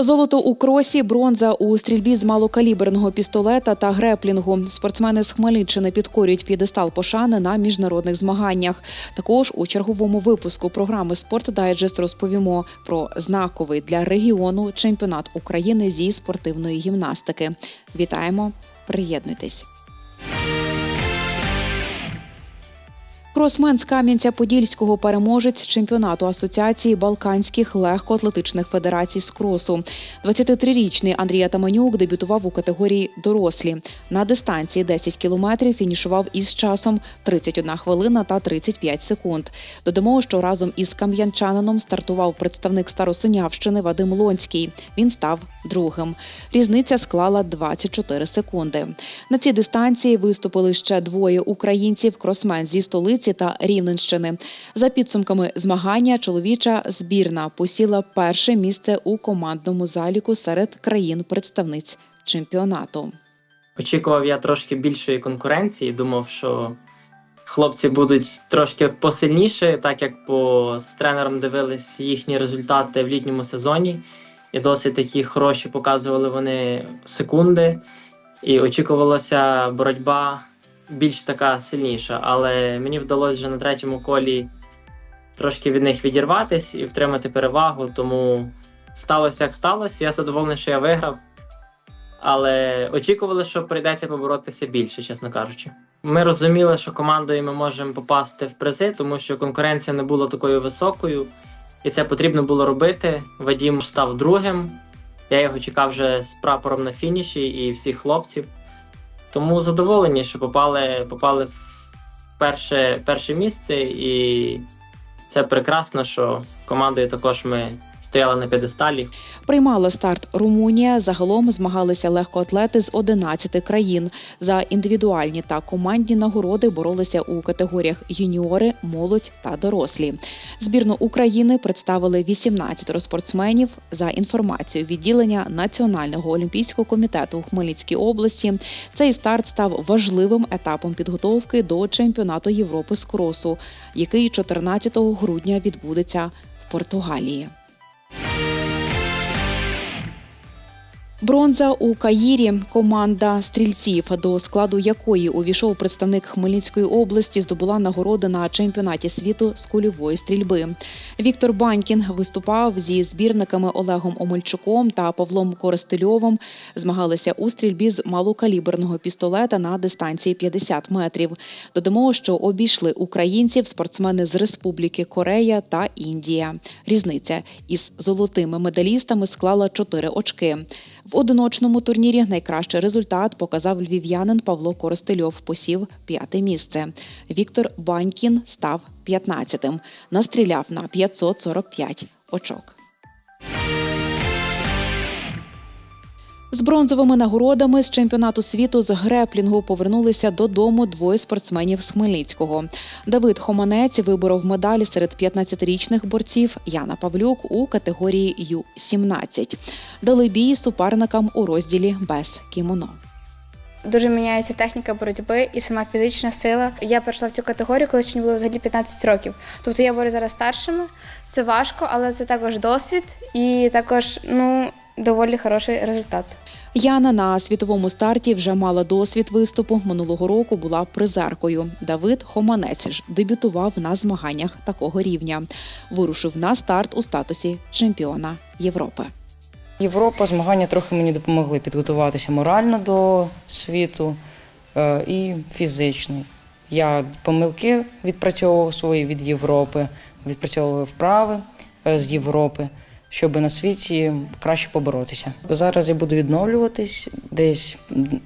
Золото у кросі, бронза у стрільбі з малокаліберного пістолета та греплінгу. Спортсмени з Хмельниччини підкорюють п'єдестал пошани на міжнародних змаганнях. Також у черговому випуску програми Спорт Дайджест розповімо про знаковий для регіону чемпіонат України зі спортивної гімнастики. Вітаємо! Приєднуйтесь! Кросмен з Кам'янця-Подільського переможець чемпіонату Асоціації Балканських легкоатлетичних федерацій з кросу. 23-річний Андрій Атаманюк дебютував у категорії дорослі. На дистанції 10 кілометрів фінішував із часом 31 хвилина та 35 секунд. Додамо, що разом із кам'янчанином стартував представник Старосинявщини Вадим Лонський. Він став другим. Різниця склала 24 секунди. На цій дистанції виступили ще двоє українців кросмен зі столиці та Рівненщини. За підсумками змагання, чоловіча збірна посіла перше місце у командному заліку серед країн-представниць чемпіонату. Очікував я трошки більшої конкуренції. Думав, що хлопці будуть трошки посильніші, так як по з тренером дивились їхні результати в літньому сезоні. І досить такі хороші показували вони секунди. І очікувалася боротьба більш така сильніша. Але мені вдалося вже на третьому колі трошки від них відірватись і втримати перевагу. Тому сталося як сталося. Я задоволений, що я виграв. Але очікували, що прийдеться поборотися більше, чесно кажучи. Ми розуміли, що командою ми можемо попасти в призи, тому що конкуренція не була такою високою, і це потрібно було робити. Вадім став другим. Я його чекав вже з прапором на фініші і всіх хлопців. Тому задоволені, що попали, попали в перше, перше місце, і це прекрасно, що командою також ми стояли на п'єдесталі. Приймала старт Румунія. Загалом змагалися легкоатлети з 11 країн. За індивідуальні та командні нагороди боролися у категоріях юніори, молодь та дорослі. Збірну України представили 18 спортсменів. За інформацією відділення Національного олімпійського комітету у Хмельницькій області. Цей старт став важливим етапом підготовки до чемпіонату Європи з кросу, який 14 грудня відбудеться в Португалії. Бронза у Каїрі. Команда стрільців, до складу якої увійшов представник Хмельницької області, здобула нагороди на чемпіонаті світу з кульової стрільби. Віктор Банькін виступав зі збірниками Олегом Омельчуком та Павлом Коростельовим. Змагалися у стрільбі з малокаліберного пістолета на дистанції 50 метрів. Додамо, що обійшли українців спортсмени з Республіки Корея та Індія. Різниця із золотими медалістами склала 4 очки. В одиночному турнірі найкращий результат показав львів'янин Павло Коростельов, посів п'яте місце. Віктор Банькін став 15-тим. Настріляв на 545 очок. З бронзовими нагородами з чемпіонату світу з греплінгу повернулися додому двоє спортсменів з Хмельницького. Давид Хоманець виборов медалі серед 15-річних борців Яна Павлюк у категорії Ю-17. Дали бій суперникам у розділі без кімоно. Дуже міняється техніка боротьби і сама фізична сила. Я перейшла в цю категорію, коли ще мені було взагалі 15 років. Тобто я борю зараз старшими. Це важко, але це також досвід і також ну доволі хороший результат. Яна на світовому старті вже мала досвід виступу. Минулого року була призеркою. Давид Хоманець ж дебютував на змаганнях такого рівня. Вирушив на старт у статусі чемпіона Європи. Європа, змагання трохи мені допомогли підготуватися морально до світу е, і фізично. Я помилки відпрацьовував свої від Європи, відпрацьовував вправи е, з Європи, щоб на світі краще поборотися. Зараз я буду відновлюватись десь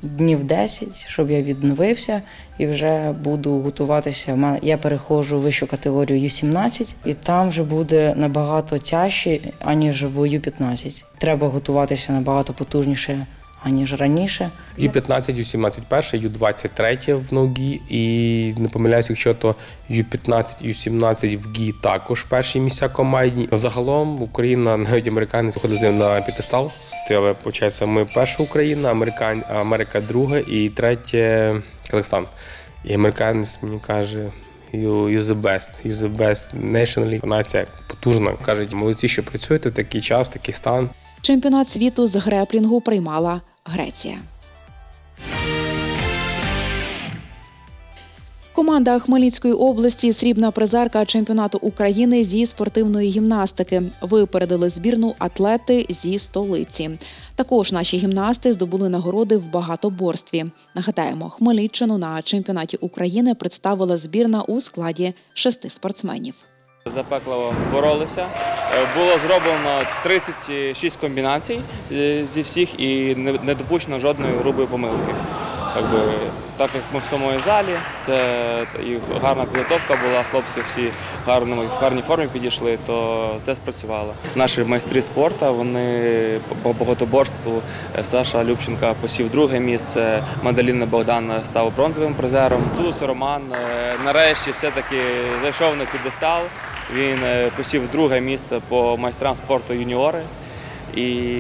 днів 10, щоб я відновився і вже буду готуватися. Я переходжу в вищу категорію Ю-17, і там вже буде набагато тяжче, аніж в Ю-15. Треба готуватися набагато потужніше, аніж раніше. Ю-15, Ю-17 перше, Ю-23 в ногі, і не помиляюсь, якщо то Ю-15, Ю-17 в ГІ також перші місця командні. Загалом Україна, навіть американець заходили з ним на п'ятистал. Стояли, виходить, ми перша Україна, Американ, Америка друга і третє Казахстан. І американець мені каже. You, you the best, you the best nationally. Нація потужна. Кажуть, молодці, що працюєте в такий час, в такий стан. Чемпіонат світу з греплінгу приймала Греція. Команда Хмельницької області срібна призерка чемпіонату України зі спортивної гімнастики. Випередили збірну атлети зі столиці. Також наші гімнасти здобули нагороди в багатоборстві. Нагадаємо, Хмельниччину на чемпіонаті України представила збірна у складі шести спортсменів. Запекливо боролися. Е, Було зроблено 36 комбінацій е, зі всіх і не допущено жодної грубої помилки. Так як ми в самої залі, це і гарна підготовка була, хлопці всі в гарному, в гарній формі підійшли, то це спрацювало. Наші майстри спорту, вони по багатоборству е, Саша Любченка посів друге місце, Мадаліна Богдан став бронзовим призером. Туз Роман е, нарешті все-таки зайшов на підестал. Він е, посів друге місце по майстрам спорту юніори. І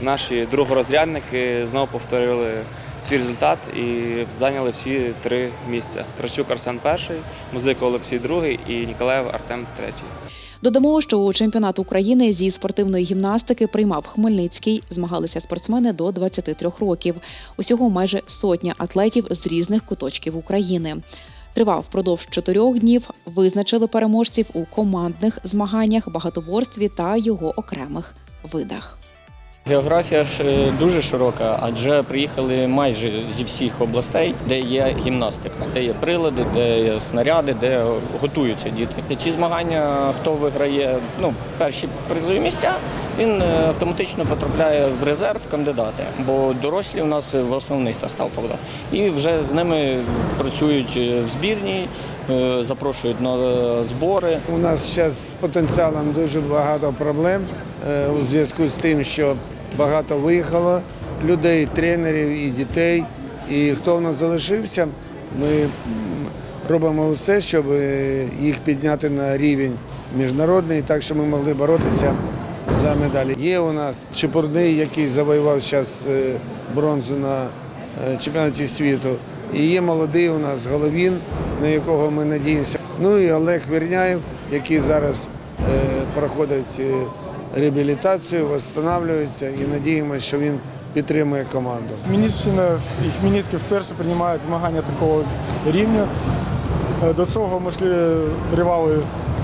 наші другорозрядники знову повторили свій результат і зайняли всі три місця. Трачук Арсен перший, музика Олексій другий і Ніколаєв Артем третій. Додамо, що у чемпіонат України зі спортивної гімнастики приймав Хмельницький. Змагалися спортсмени до 23 років. Усього майже сотня атлетів з різних куточків України. Тривав впродовж чотирьох днів. Визначили переможців у командних змаганнях, багатоборстві та його окремих видах. Географія ж е, дуже широка, адже приїхали майже зі всіх областей, де є гімнастика, де є прилади, де є снаряди, де готуються діти. Ці змагання, хто виграє ну, перші призові місця, він е, автоматично потрапляє в резерв кандидати, бо дорослі у нас в основний состав попадає. І вже з ними працюють е, в збірній, е, запрошують на збори. У нас зараз з потенціалом дуже багато проблем у зв'язку з тим, що багато виїхало людей, тренерів і дітей. І хто в нас залишився, ми робимо все, щоб е, їх підняти на рівень міжнародний, так щоб ми могли боротися за медалі. Є у нас Чепурний, який завоював зараз бронзу на е, чемпіонаті світу. І є молодий у нас Головін, на якого ми надіємося. Ну і Олег Вірняєв, який зараз е, проходить е, реабілітацію, відновлюється і надіємося, що він підтримує команду. Хмельниччина і Хмельницький вперше приймають змагання такого рівня. Е, До цього ми йшли тривалий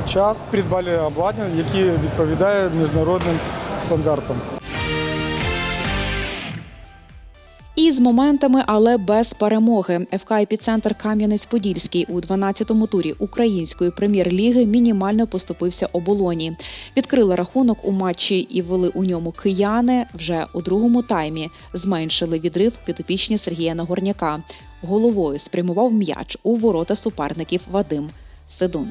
час, придбали обладнання, яке відповідає міжнародним стандартам. І з моментами, але без перемоги. ФК «Епіцентр Кам'янець-Подільський у 12-му турі української прем'єр-ліги мінімально поступився оболоні. Відкрили рахунок у матчі і вели у ньому кияни. Вже у другому таймі зменшили відрив підопічні Сергія Нагорняка. Головою спрямував м'яч у ворота суперників Вадим Сидун.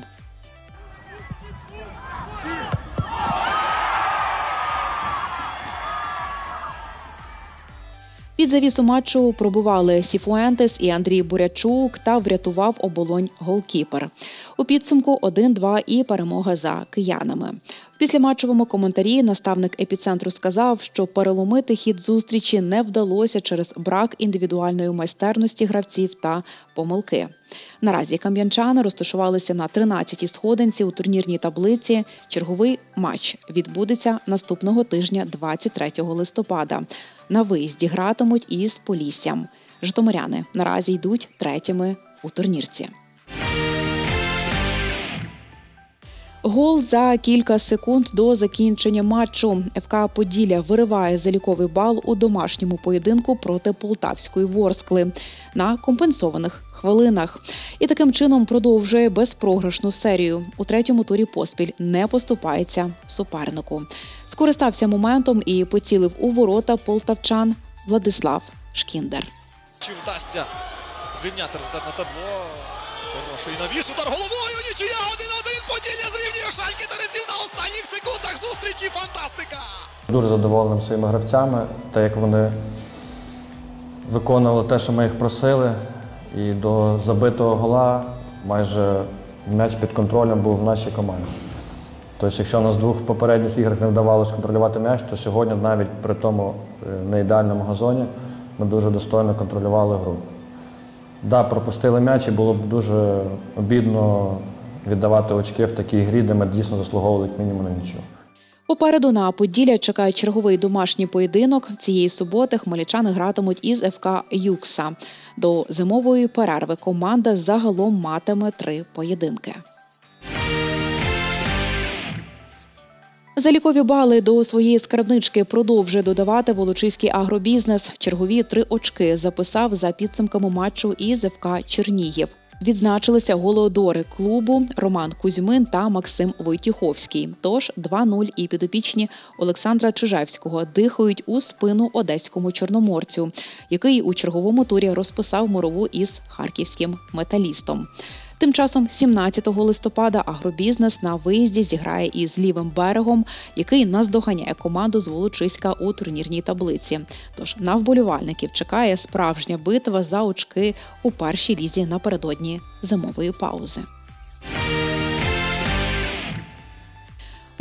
Під завісу матчу пробували Сіфуентес і Андрій Бурячук та врятував оболонь голкіпер. У підсумку 1-2 і перемога за киянами. В післяматчовому коментарі наставник епіцентру сказав, що переломити хід зустрічі не вдалося через брак індивідуальної майстерності гравців та помилки. Наразі кам'янчани розташувалися на 13-й сходинці у турнірній таблиці. Черговий матч відбудеться наступного тижня, 23 листопада. На виїзді гратимуть із Поліссям. Житомиряни наразі йдуть третіми у турнірці. Гол за кілька секунд до закінчення матчу. ФК Поділля вириває заліковий бал у домашньому поєдинку проти полтавської Ворскли на компенсованих хвилинах. І таким чином продовжує безпрограшну серію. У третьому турі поспіль не поступається супернику. Скористався моментом і поцілив у ворота полтавчан Владислав Шкіндер. Чи вдасться зрівняти результат на табло? Хороший навіс, удар головою, нічия 1-1, Поділля зрівнює Шальки Терезів на останніх секундах зустрічі, фантастика! Дуже задоволеним своїми гравцями, те, як вони виконували те, що ми їх просили. І до забитого гола майже м'яч під контролем був в нашій команді. Тобто, якщо в нас в двох попередніх іграх не вдавалося контролювати м'яч, то сьогодні навіть при тому е, неідеальному газоні ми дуже достойно контролювали гру. Да, пропустили м'яч і було б дуже обідно віддавати очки в такій грі, де ми дійсно заслуговували як мінімум на нічого. Попереду на Поділля чекає черговий домашній поєдинок. Цієї суботи хмельничани гратимуть із ФК Юкса. До зимової перерви команда загалом матиме три поєдинки. Залікові бали до своєї скарбнички продовжує додавати волочиський агробізнес. Чергові три очки записав за підсумками матчу із ФК Чернігів. Відзначилися голодори клубу Роман Кузьмин та Максим Войтіховський. Тож 2-0 і підопічні Олександра Чижевського дихають у спину одеському чорноморцю, який у черговому турі розписав морову із харківським металістом. Тим часом, 17 листопада, агробізнес на виїзді зіграє із лівим берегом, який наздоганяє команду з Волочиська у турнірній таблиці. Тож на вболівальників чекає справжня битва за очки у першій лізі напередодні зимової паузи.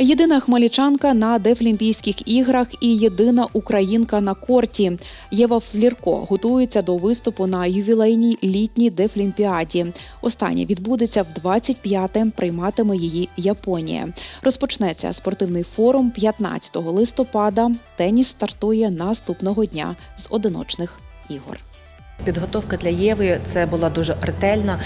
Єдина хмельничанка на Дефлімпійських іграх і єдина українка на корті. Єва Флірко готується до виступу на ювілейній літній Дефлімпіаді. Остання відбудеться в 25-те, прийматиме її Японія. Розпочнеться спортивний форум 15 листопада. Теніс стартує наступного дня з одиночних ігор. Підготовка для Єви це була дуже ретельна,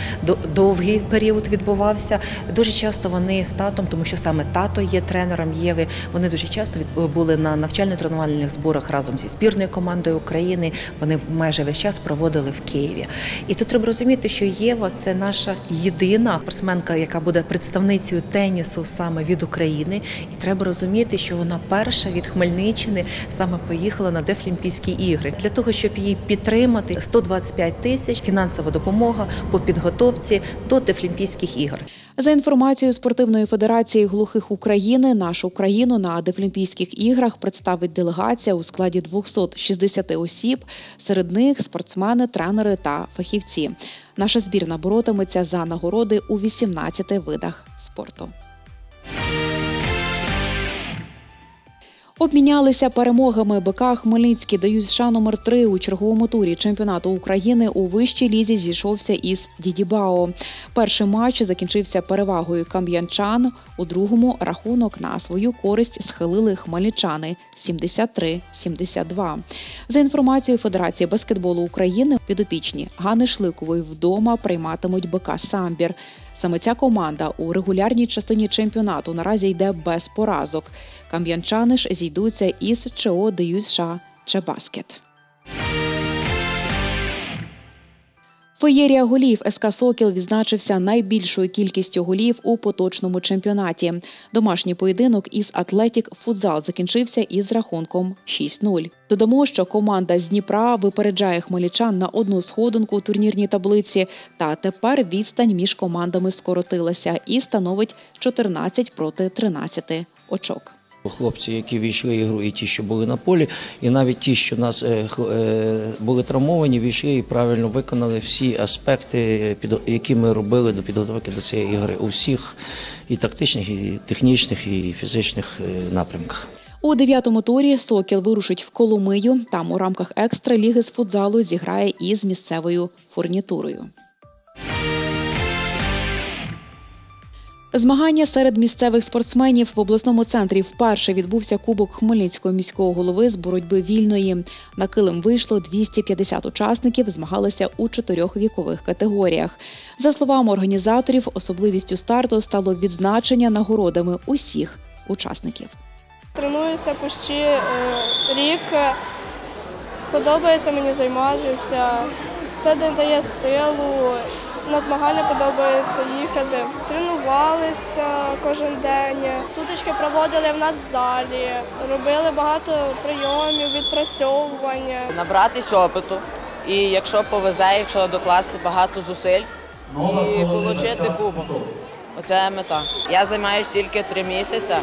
довгий період відбувався. Дуже часто вони з татом, тому що саме тато є тренером Єви. Вони дуже часто були на навчально-тренувальних зборах разом зі збірною командою України. Вони майже весь час проводили в Києві. І тут треба розуміти, що Єва це наша єдина спортсменка, яка буде представницею тенісу саме від України. І треба розуміти, що вона перша від Хмельниччини саме поїхала на Дефлімпійські ігри для того, щоб її підтримати. 125 тисяч фінансова допомога по підготовці до Дефлімпійських ігор. За інформацією спортивної федерації глухих України, нашу країну на Дефлімпійських іграх представить делегація у складі 260 осіб. Серед них спортсмени, тренери та фахівці. Наша збірна боротиметься за нагороди у 18 видах спорту. Обмінялися перемогами БК Хмельницький дають США номер 3 у черговому турі чемпіонату України у вищій лізі зійшовся із Дідібао. Перший матч закінчився перевагою кам'янчан. У другому рахунок на свою користь схилили хмельничани 73-72. За інформацією Федерації баскетболу України, підопічні Гани Шликової вдома прийматимуть БК Самбір. Саме ця команда у регулярній частині чемпіонату наразі йде без поразок. Кам'янчани ж зійдуться із ЧО Дюсша США Чебаскет. Феєрія голів СК Сокіл відзначився найбільшою кількістю голів у поточному чемпіонаті. Домашній поєдинок із Атлетік Футзал закінчився із рахунком 6-0. Додамо, що команда з Дніпра випереджає хмельничан на одну сходинку у турнірній таблиці. Та тепер відстань між командами скоротилася і становить 14 проти 13 очок. Хлопці, які війшли в ігру, і ті, що були на полі, і навіть ті, що нас е, е, були травмовані, війшли і правильно виконали всі аспекти, які ми робили до підготовки до цієї ігри у всіх і тактичних, і технічних, і фізичних е, напрямках. У дев'ятому турі Сокіл вирушить в Коломию. Там у рамках екстра ліги з футзалу зіграє із місцевою фурнітурою. Змагання серед місцевих спортсменів в обласному центрі вперше відбувся Кубок Хмельницького міського голови з боротьби вільної. На килим вийшло 250 учасників, змагалися у чотирьох вікових категоріях. За словами організаторів, особливістю старту стало відзначення нагородами усіх учасників. Тренуюся почти е, рік. Подобається мені займатися. Це дає силу. На змагання подобається їхати. Тренувалися кожен день. Сутички проводили в нас в залі. Робили багато прийомів, відпрацьовування. набратись опиту. І якщо повезе, якщо докласти багато зусиль і отримати кубок. Оце мета. Я займаюся тільки три місяці.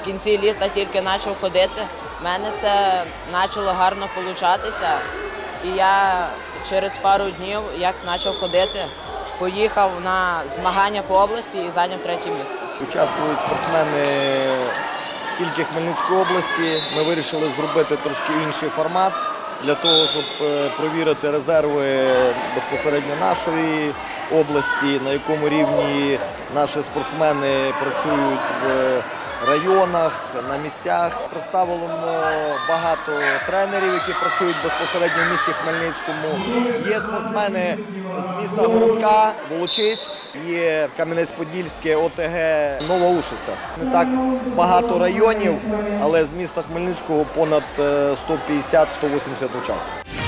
В кінці літа тільки почав ходити. У мене це почало гарно получатися. І я через пару днів, як почав ходити, поїхав на змагання по області і зайняв третє місце. Участвують спортсмени тільки Хмельницької області. Ми вирішили зробити трошки інший формат для того, щоб е, провірити резерви безпосередньо нашої області, на якому рівні наші спортсмени працюють районах, на місцях. Представлено багато тренерів, які працюють безпосередньо в місті Хмельницькому. Є спортсмени з міста Городка, Волочиськ, є Кам'янець-Подільське, ОТГ, Новоушиця. Не так багато районів, але з міста Хмельницького понад е, 150-180 учасників.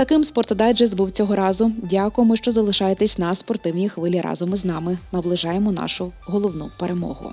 Таким спортодайджест був цього разу. Дякуємо, що залишаєтесь на спортивній хвилі разом із нами. Наближаємо нашу головну перемогу.